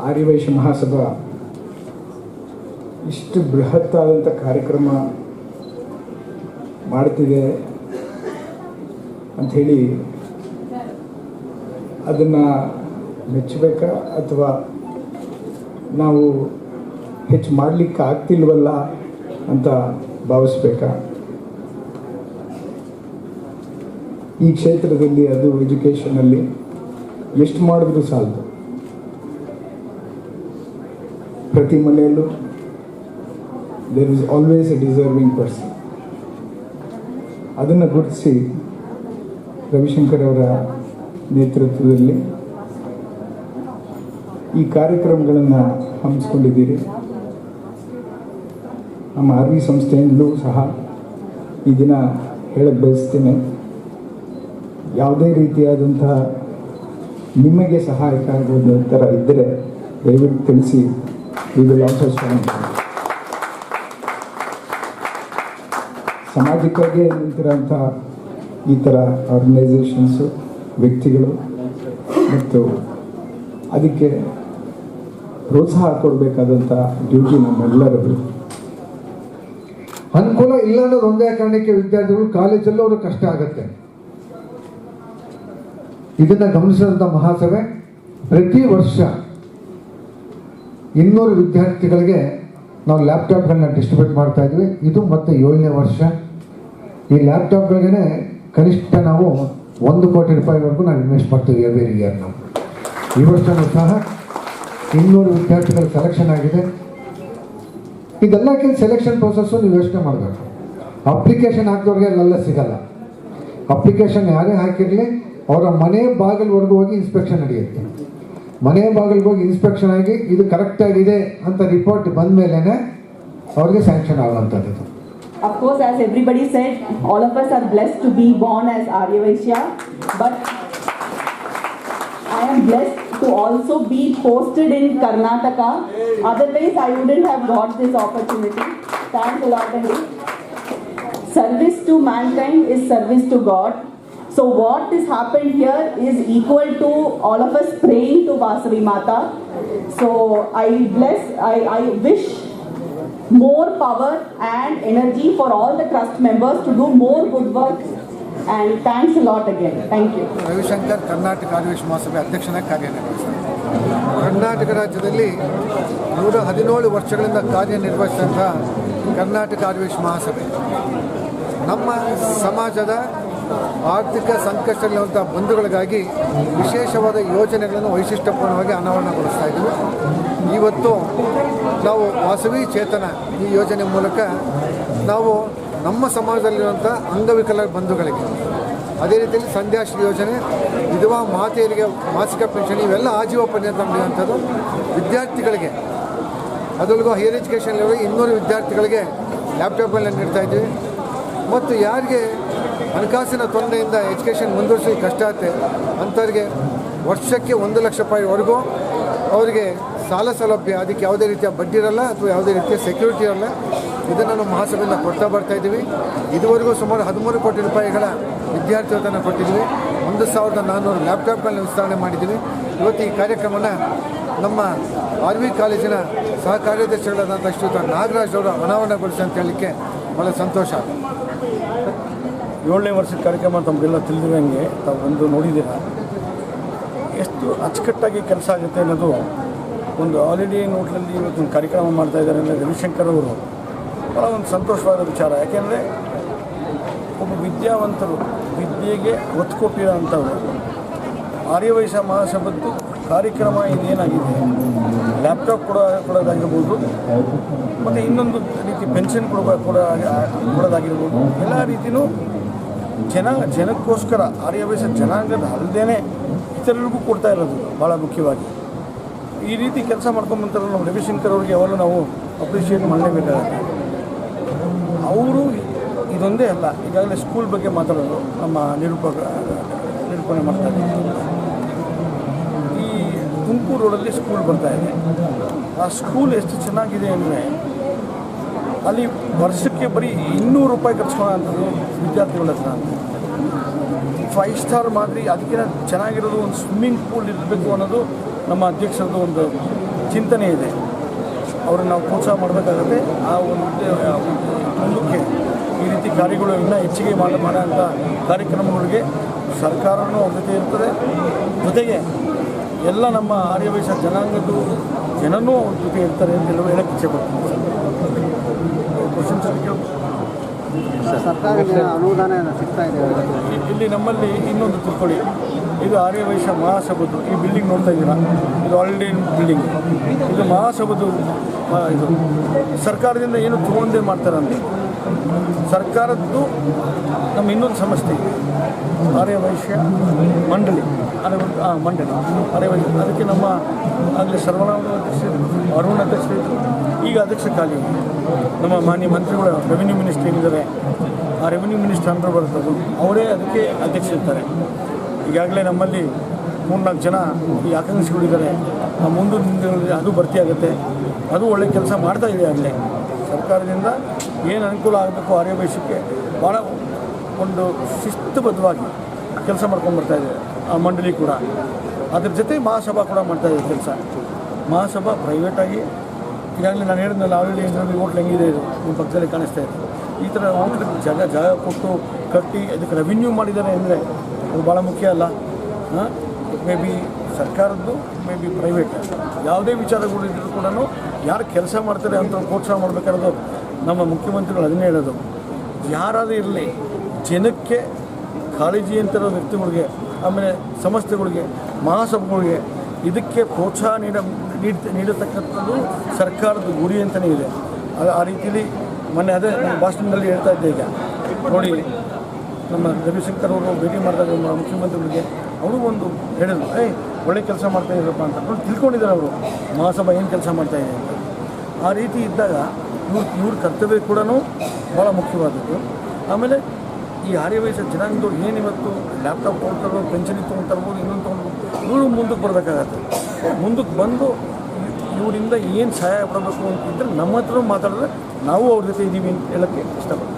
ಆರ್ಯವೈಶ್ಯ ಮಹಾಸಭಾ ಇಷ್ಟು ಬೃಹತ್ತಾದಂಥ ಕಾರ್ಯಕ್ರಮ ಮಾಡ್ತಿದೆ ಅಂಥೇಳಿ ಅದನ್ನು ಮೆಚ್ಚಬೇಕಾ ಅಥವಾ ನಾವು ಹೆಚ್ಚು ಮಾಡಲಿಕ್ಕೆ ಆಗ್ತಿಲ್ವಲ್ಲ ಅಂತ ಭಾವಿಸ್ಬೇಕಾ? ಈ ಕ್ಷೇತ್ರದಲ್ಲಿ ಅದು ಎಜುಕೇಷನಲ್ಲಿ ಎಷ್ಟು ಮಾಡಿದ್ರೂ ಸಾಲದು? ಪ್ರತಿ ಮನೆಯಲ್ಲೂ there is always a deserving person ಅದನ್ನು ಗುರುತಿಸಿ ರವಿಶಂಕರ್ ಅವರ ನೇತೃತ್ವದಲ್ಲಿ ಈ ಕಾರ್ಯಕ್ರಮಗಳನ್ನು ಹಮ್ಮಿಸ್ಕೊಂಡಿದ್ದೀರಿ. ನಮ್ಮ ಆರ್ ವಿ ಸಂಸ್ಥೆಯಿಂದಲೂ ಸಹ ಈ ದಿನ ಹೇಳಕ್ಕೆ ಬಯಸ್ತೇನೆ. ಯಾವುದೇ ರೀತಿಯಾದಂತಹ ನಿಮಗೆ ಸಹಾಯಕ ಆಗೋದು ಥರ ಇದ್ದರೆ ದಯವಿಟ್ಟು ತಿಳಿಸಿ. ಇದು ಆಲ್ಸೋ ಸಮಾಜಕ್ಕಾಗಿ ನಿಂತಿರೋಂಥ ಈ ಥರ ಆರ್ಗನೈಸೇಷನ್ಸು ವ್ಯಕ್ತಿಗಳು ಮತ್ತು ಅದಕ್ಕೆ ಪ್ರೋತ್ಸಾಹ ಕೊಡಬೇಕಾದಂಥ ಡ್ಯೂಟಿ ನಮ್ಮೆಲ್ಲರದು ಅನುಕೂಲ ಇಲ್ಲ ಅನ್ನೋದು ಒಂದೇ ಕಾರಣಕ್ಕೆ ವಿದ್ಯಾರ್ಥಿಗಳು ಕಾಲೇಜಲ್ಲೂ ಅವರು ಕಷ್ಟ ಆಗುತ್ತೆ. ಇದನ್ನ ಗಮನಿಸಿದಂಥ ಮಹಾಸಭೆ ಪ್ರತಿ ವರ್ಷ ಇನ್ನೂರು ವಿದ್ಯಾರ್ಥಿಗಳಿಗೆ ನಾವು ಲ್ಯಾಪ್ಟಾಪ್ಗಳನ್ನ ಡಿಸ್ಟ್ರಿಬ್ಯೂಟ್ ಮಾಡ್ತಾ ಇದ್ವಿ. ಇದು ಮತ್ತೆ ಏಳನೇ ವರ್ಷ. ಈ ಲ್ಯಾಪ್ಟಾಪ್ಗಳಿಗೆ ಕನಿಷ್ಠ ನಾವು ಒಂದು ಕೋಟಿ ರೂಪಾಯಿವರೆಗೂ ನಾವು ಇನ್ವೆಸ್ಟ್ ಮಾಡ್ತೀವಿ ಬೇರೆ ಇಯರ್ ನಾವು ಈ ವರ್ಷನೂ ಸಹ ಇನ್ನೂರು ವಿದ್ಯಾರ್ಥಿಗಳ ಸೆಲೆಕ್ಷನ್ ಆಗಿದೆ. ಇದೆಲ್ಲಕ್ಕಿಂತ ಸೆಲೆಕ್ಷನ್ ಪ್ರೊಸೆಸ್ಸು ನೀವು ಯೋಚನೆ ಮಾಡಬೇಕು. ಅಪ್ಲಿಕೇಶನ್ ಹಾಕಿದವ್ರಿಗೆ ಅಲ್ಲೆಲ್ಲ ಸಿಗಲ್ಲ. ಅಪ್ಲಿಕೇಶನ್ ಯಾರೇ ಹಾಕಿರಲಿ, ಅವರ ಮನೆ ಬಾಗಿಲ್ವರೆಗೂ ಹೋಗಿ ಇನ್ಸ್ಪೆಕ್ಷನ್ ನಡೆಯುತ್ತೆ. ಮನೆ ಬಾಗಿಲಿಗೆ ಹೋಗಿ ಇನ್ಸ್ಪೆಕ್ಷನ್ ಆಗಿ ಇದು ಕರೆಕ್ಟಾಗಿದೆ ಅಂತ ರಿಪೋರ್ಟ್ ಬಂದ ಮೇಲೇ ಅವ್ರಿಗೆ ಸ್ಯಾಂಕ್ಷನ್ ಆಗುವಂಥದ್ದು ಇದು. Of course, as everybody said, all of us are blessed to be born as Arya Vaishya, but I am blessed to also be posted in Karnataka. Otherwise, I wouldn't have got this opportunity. Thanks a lot, Andy. Service to mankind is service to God. So what has happened here is equal to all of us praying to Vasavi Mata. So I bless, I, I wish more power and energy for all the trust members to do more good work. And thanks a lot again. Thank you. Ravishankar Karnataka ಆದಿವಾಸಿ ಮಹಾಸಭೆ Adhikshana ಕಾರ್ಯನಿರ್ವಹಿಸ್ತಾರೆ Karnataka ರಾಜ್ಯದಲ್ಲಿ ನೂರ ಹದಿನೇಳು ವರ್ಷಗಳಿಂದ ಕಾರ್ಯನಿರ್ವಹಿಸಿದಂಥ ಕರ್ನಾಟಕ ಆದಿವೇಶ ಮಹಾಸಭೆ ನಮ್ಮ ಸಮಾಜದ ಆರ್ಥಿಕ ಸಂಕಷ್ಟದಲ್ಲಿರುವಂಥ ಬಂಧುಗಳಿಗಾಗಿ ವಿಶೇಷವಾದ ಯೋಜನೆಗಳನ್ನು ವೈಶಿಷ್ಟ್ಯಪೂರ್ಣವಾಗಿ ಅನಾವರಣಗೊಳಿಸ್ತಾ ಇದ್ದೀವಿ. ಇವತ್ತು ನಾವು ವಾಸವಿ ಚೇತನ ಈ ಯೋಜನೆ ಮೂಲಕ ನಾವು ನಮ್ಮ ಸಮಾಜದಲ್ಲಿರುವಂಥ ಅಂಗವಿಕಲ ಬಂಧುಗಳಿಗೆ, ಅದೇ ರೀತಿಯಲ್ಲಿ ಸಂಧ್ಯಾಶ್ರೀ ಯೋಜನೆ, ವಿಧವಾ ಮಾತೆಯರಿಗೆ ಮಾಸಿಕ ಪೆನ್ಷನ್, ಇವೆಲ್ಲ ಆಜೀವ ಪರ್ಯಂತ ನಡೆಯುವಂಥದ್ದು ವಿದ್ಯಾರ್ಥಿಗಳಿಗೆ, ಅದರೊಳಗೂ ಹೈಯರ್ ಎಜುಕೇಷನ್ ಇನ್ನೂರು ವಿದ್ಯಾರ್ಥಿಗಳಿಗೆ ಲ್ಯಾಪ್ಟಾಪ್ಗಳನ್ನ ನೀಡ್ತಾ ಇದ್ದೀವಿ. ಮತ್ತು ಯಾರಿಗೆ ಹಣಕಾಸಿನ ತೊಂದರೆಯಿಂದ ಎಜುಕೇಷನ್ ಮುಂದುವರಿಸಲಿಕ್ಕೆ ಕಷ್ಟ ಆಗುತ್ತೆ. ಅಂಥವ್ರಿಗೆ ವರ್ಷಕ್ಕೆ ಒಂದು ಲಕ್ಷ ರೂಪಾಯಿವರೆಗೂ ಅವರಿಗೆ ಸಾಲ ಸೌಲಭ್ಯ, ಅದಕ್ಕೆ ಯಾವುದೇ ರೀತಿಯ ಬಡ್ಡಿ ಇರಲ್ಲ ಅಥವಾ ಯಾವುದೇ ರೀತಿಯ ಸೆಕ್ಯೂರಿಟಿ ಇರಲ್ಲ. ಇದನ್ನು ನಾವು ಮಹಾಸಭೆಯಿಂದ ಕೊಡ್ತಾ ಬರ್ತಾ ಇದ್ದೀವಿ. ಇದುವರೆಗೂ ಸುಮಾರು ಹದಿಮೂರು ಕೋಟಿ ರೂಪಾಯಿಗಳ ವಿದ್ಯಾರ್ಥಿ ವೇತನ ಕೊಟ್ಟಿದ್ದೀವಿ. ಒಂದು ಸಾವಿರದ ನಾನ್ನೂರು ಲ್ಯಾಪ್ಟಾಪ್ಗಳನ್ನ ವಿಸ್ತರಣೆ ಮಾಡಿದ್ದೀವಿ. ಇವತ್ತು ಈ ಕಾರ್ಯಕ್ರಮನ ನಮ್ಮ ಆರ್ ವಿ ಕಾಲೇಜಿನ ಸಹ ಕಾರ್ಯದರ್ಶಿಗಳಾದಂಥ ಶ್ರೀಯುತ ನಾಗರಾಜ್ ಅವರು ಅನಾವರಣಗೊಳಿಸಿ ಅಂತ ಹೇಳಲಿಕ್ಕೆ ಭಾಳ ಸಂತೋಷ. ಏಳನೇ ವರ್ಷದ ಕಾರ್ಯಕ್ರಮ ತಮಗೆಲ್ಲ ತಿಳಿದಿರಂಗೆ ತಾವು ಬಂದು ನೋಡಿದ್ದೀರ? ಎಷ್ಟು ಅಚ್ಚುಕಟ್ಟಾಗಿ ಕೆಲಸ ಆಗುತ್ತೆ ಅನ್ನೋದು ಒಂದು ಆಲ್ರೆಡಿ ನೋಟ್ಲಲ್ಲಿ ಇವತ್ತು ಕಾರ್ಯಕ್ರಮ ಮಾಡ್ತಾ ಇದ್ದಾರೆ ಅಂದರೆ ರವಿಶಂಕರ್ ಅವರು ಭಾಳ ಒಂದು ಸಂತೋಷವಾದ ವಿಚಾರ. ಯಾಕೆಂದರೆ ಒಬ್ಬ ವಿದ್ಯಾವಂತರು ವಿದ್ಯೆಗೆ ಒತ್ತು ಕೊಟ್ಟಿರೋ ಅಂಥವ್ರು ಆರ್ಯವೈಶ್ಯ ಮಹಾಸಭದ್ದು ಕಾರ್ಯಕ್ರಮ ಇನ್ನೇನಾಗಿದೆ ಲ್ಯಾಪ್ಟಾಪ್ ಕೂಡ ಕೊಡೋದಾಗಿರ್ಬೋದು, ಮತ್ತು ಇನ್ನೊಂದು ರೀತಿ ಪೆನ್ಷನ್ ಕೊಡೋ ಕೊಡೋ ಕೊಡೋದಾಗಿರ್ಬೋದು, ಎಲ್ಲ ರೀತಿಯೂ ಜನ, ಜನಕ್ಕೋಸ್ಕರ ಆರ್ಯವೇಶ ಜನಾಂಗದ ಅಲ್ಲದೇ ಇತರರಿಗೂ ಕೊಡ್ತಾ ಇರೋದು ಭಾಳ ಮುಖ್ಯವಾಗಿ. ಈ ರೀತಿ ಕೆಲಸ ಮಾಡ್ಕೊಂಬಂತಾರೆ ನಮ್ಮ ರವಿಶಂಕರ್ ಅವ್ರಿಗೆ ಯಾವಾಗಲೂ ನಾವು ಅಪ್ರಿಷಿಯೇಟ್ ಮಾಡಲೇಬೇಕಾಗುತ್ತೆ. ಅವರು ಇದೊಂದೇ ಅಲ್ಲ, ಈಗಾಗಲೇ ಸ್ಕೂಲ್ ಬಗ್ಗೆ ಮಾತಾಡೋದು ನಮ್ಮ ನಿರೂಪಕ, ನಿರೂಪಣೆ ಮಾಡ್ತಾ ಇದ್ದಾರೆ. ಈ ತುಮಕೂರು ರೋಡಲ್ಲಿ ಸ್ಕೂಲ್ ಬರ್ತಾ ಇದೆ. ಆ ಸ್ಕೂಲ್ ಎಷ್ಟು ಚೆನ್ನಾಗಿದೆ ಅಂದರೆ ಅಲ್ಲಿ ವರ್ಷಕ್ಕೆ ಬರೀ ಇನ್ನೂರು ರೂಪಾಯಿ ಖರ್ಚುಕೊಳ್ಳೋಂಥದ್ದು ವಿದ್ಯಾರ್ಥಿಗಳ ಹತ್ರ. ಫೈವ್ ಸ್ಟಾರ್ ಮಾದರಿ, ಅದಕ್ಕಿಂತ ಚೆನ್ನಾಗಿರೋದು ಒಂದು ಸ್ವಿಮ್ಮಿಂಗ್ ಪೂಲ್ ಇರಬೇಕು ಅನ್ನೋದು ನಮ್ಮ ಅಧ್ಯಕ್ಷರದ್ದು ಒಂದು ಚಿಂತನೆ ಇದೆ. ಅವ್ರನ್ನ ನಾವು ಪ್ರೋತ್ಸಾಹ ಮಾಡಬೇಕಾಗತ್ತೆ. ಆ ಒಂದು ಮುಂದಕ್ಕೆ ಈ ರೀತಿ ಕಾರ್ಯಗಳು ಇನ್ನೂ ಹೆಚ್ಚಿಗೆ ಮಾಡಿ ಮಾಡೋಂಥ ಕಾರ್ಯಕ್ರಮಗಳಿಗೆ ಸರ್ಕಾರವೂ ಅವ್ರ ಜೊತೆ ಇರ್ತದೆ. ಜೊತೆಗೆ ಎಲ್ಲ ನಮ್ಮ ಆರ್ಯವೈಶ್ಯ ಜನಾಂಗದ ಜನನೂ ಅವ್ರ ಜೊತೆ ಇರ್ತಾರೆ ಅಂತ ಹೇಳಿ ಹೇಳಕ್ಕೆ ಇಚ್ಛೆ ಪಡ್ತೀನಿ. ಸರ್ಕಾರದಿಂದ ಅನುದಾನ ಸಿಗ್ತಾ ಇದೆ. ಇಲ್ಲಿ ನಮ್ಮಲ್ಲಿ ಇನ್ನೊಂದು ತಿಳ್ಕೊಳ್ಳಿ. ಇದು ಆರ್ಯವೈಶ್ಯ ಮಹಾಸಭದ್ದು. ಈ ಬಿಲ್ಡಿಂಗ್ ನೋಡ್ತಾ ಇದ್ದೀರಾ? ಇದು ಆಲ್ರೆಡಿ ಬಿಲ್ಡಿಂಗ್ ಇದು ಮಹಾಸಭದ್ದು ಇದು. ಸರ್ಕಾರದಿಂದ ಏನು ತೊಗೊಂಡೇ ಮಾಡ್ತಾರಂತೆ? ಸರ್ಕಾರದ್ದು ನಮ್ಮ ಇನ್ನೊಂದು ಸಮಸ್ಯೆ ಇದೆ ಆರ್ಯವೈಶ್ಯ ಮಂಡಳಿ. ಆರ್ಯ ಮಂಡಳಿ. ಆರ್ಯವೈಶ್ಯ. ಅದಕ್ಕೆ ನಮ್ಮ ಆಗಲೇ ಸರ್ವನಾಮ ಅಧ್ಯಕ್ಷರು ಅರುಣ್ ಅಧ್ಯಕ್ಷರು ಈಗ ಅಧ್ಯಕ್ಷ ಖಾಲಿ. ನಮ್ಮ ಮಾನ್ಯ ಮಂತ್ರಿಗಳು ರೆವಿನ್ಯೂ ಮಿನಿಸ್ಟರ್ ಏನಿದ್ದಾರೆ, ಆ ರೆವಿನ್ಯೂ ಮಿನಿಸ್ಟರ್ ಅಂದ್ರೆ ಬರ್ತದ್ದು ಅವರೇ ಅದಕ್ಕೆ ಅಧ್ಯಕ್ಷರಿರ್ತಾರೆ ಈಗಾಗಲೇ ನಮ್ಮಲ್ಲಿ ಮೂರ್ನಾಲ್ಕು ಜನ ಈ ಆಕಾಂಕ್ಷಿಗಳಿದ್ದಾರೆ. ಆ ಮುಂದಿನ ದಿನಗಳಲ್ಲಿ ಅದು ಭರ್ತಿ ಆಗುತ್ತೆ. ಅದು ಒಳ್ಳೆ ಕೆಲಸ ಮಾಡ್ತಾ ಇದೆ ಆಗಲೇ. ಸರ್ಕಾರದಿಂದ ಏನು ಅನುಕೂಲ ಆಗಬೇಕು ಆರ್ಯವೈಶ್ಯಕ್ಕೆ ಭಾಳ ಒಂದು ಶಿಸ್ತುಬದ್ಧವಾಗಿ ಕೆಲಸ ಮಾಡ್ಕೊಂಡು ಇದೆ ಆ ಮಂಡಳಿ ಕೂಡ. ಅದ್ರ ಜೊತೆ ಮಹಾಸಭಾ ಕೂಡ ಮಾಡ್ತಾ ಇದೆ ಕೆಲಸ. ಮಹಾಸಭಾ ಪ್ರೈವೇಟಾಗಿ ಈಗಾಗಲೇ ನಾನು ಹೇಳಿದ್ನಲ್ಲ ಆಲ್ರೆಡಿ ಇದರಲ್ಲಿ ಹೋಟ್ಲ್ ಹೆಂಗಿದೆ ಇದು? ನಿಮ್ಮ ಪಕ್ಕದಲ್ಲಿ ಕಾಣಿಸ್ತಾ ಇದೆ. ಈ ಥರ ಹೋಟ್ಲಿಗೆ ಜಾಗ ಜಾಗ ಕೊಟ್ಟು ಕಟ್ಟಿ ಅದಕ್ಕೆ ರೆವಿನ್ಯೂ ಮಾಡಿದ್ದಾರೆ ಅಂದರೆ ಅದು ಭಾಳ ಮುಖ್ಯ ಅಲ್ಲ. ಮೇ ಬಿ ಸರ್ಕಾರದ್ದು ಮೇ ಬಿ ಪ್ರೈವೇಟ್ ಯಾವುದೇ ವಿಚಾರಗಳು ಇದ್ದರೂ ಕೂಡ ಯಾರು ಕೆಲಸ ಮಾಡ್ತಾರೆ ಅಂತ ಪ್ರೋತ್ಸಾಹ ಮಾಡಬೇಕಾದ್ರೆ ನಮ್ಮ ಮುಖ್ಯಮಂತ್ರಿಗಳು ಅದನ್ನೇ ಹೇಳೋದು. ಯಾರಾದರೂ ಇರಲಿ, ಜನಕ್ಕೆ ಕಾಳಜಿ ಅಂತಿರೋ ವ್ಯಕ್ತಿಗಳಿಗೆ, ಆಮೇಲೆ ಸಂಸ್ಥೆಗಳಿಗೆ, ಮಹಾಸಭೆಗಳಿಗೆ ಇದಕ್ಕೆ ಪ್ರೋತ್ಸಾಹ ನೀಡ ನೀಡ, ನೀಡತಕ್ಕಂಥದ್ದು ಸರ್ಕಾರದ ಗುರಿ ಅಂತಲೇ ಇದೆ. ಅದು ಆ ರೀತಿಯಲ್ಲಿ ಮೊನ್ನೆ ಅದೇ ನಮ್ಮ ಭಾಷಣದಲ್ಲಿ ಹೇಳ್ತಾ ಇದ್ದೆ ಈಗ. ನೋಡಿ, ನಮ್ಮ ರವಿಶಂಕರ್ ಅವರು ಭೇಟಿ ಮಾಡಿದಾಗ ನಮ್ಮ ಮುಖ್ಯಮಂತ್ರಿಗಳಿಗೆ ಅವರು ಒಂದು ಹೇಳಿದ್ರು, ಏಯ್, ಒಳ್ಳೆ ಕೆಲಸ ಮಾಡ್ತಾ ಇದ್ರಪ್ಪ ಅಂತ. ತಿಳ್ಕೊಂಡಿದ್ದಾರೆ ಅವರು. ಮಹಾಸಭಾ ಏನು ಕೆಲಸ ಮಾಡ್ತಾ ಇದೆ ಅಂತ. ಆ ರೀತಿ ಇದ್ದಾಗ ಇವ್ರ ಇವ್ರ ಕರ್ತವ್ಯ ಕೂಡ ಭಾಳ ಮುಖ್ಯವಾದದ್ದು. ಆಮೇಲೆ ಈ ಆರ್ಯವಯಸ್ಸ ಜನಾಂಗದವ್ರು ಏನು ಇವತ್ತು ಲ್ಯಾಪ್ಟಾಪ್ ತೊಗೊಳ್ತಾರೋ ಪೆನ್ಷನ್ ತೊಗೊಳ್ತಾರ್ಬೋದು ಇನ್ನೊಂದು ತೊಗೊಂಡು ಇವರು ಮುಂದಕ್ಕೆ ಬರಬೇಕಾಗತ್ತೆ. ಮುಂದಕ್ಕೆ ಬಂದು ಇವರಿಂದ ಏನು ಸಹಾಯ ಪಡಬೇಕು ಅಂತಿದ್ರೆ ನಮ್ಮ ಹತ್ರ ಮಾತಾಡಿದ್ರೆ ನಾವು ಅವ್ರ ಜೊತೆ ಇದ್ದೀವಿ ಹೇಳೋಕ್ಕೆ ಇಷ್ಟಪಡ್ತೀನಿ.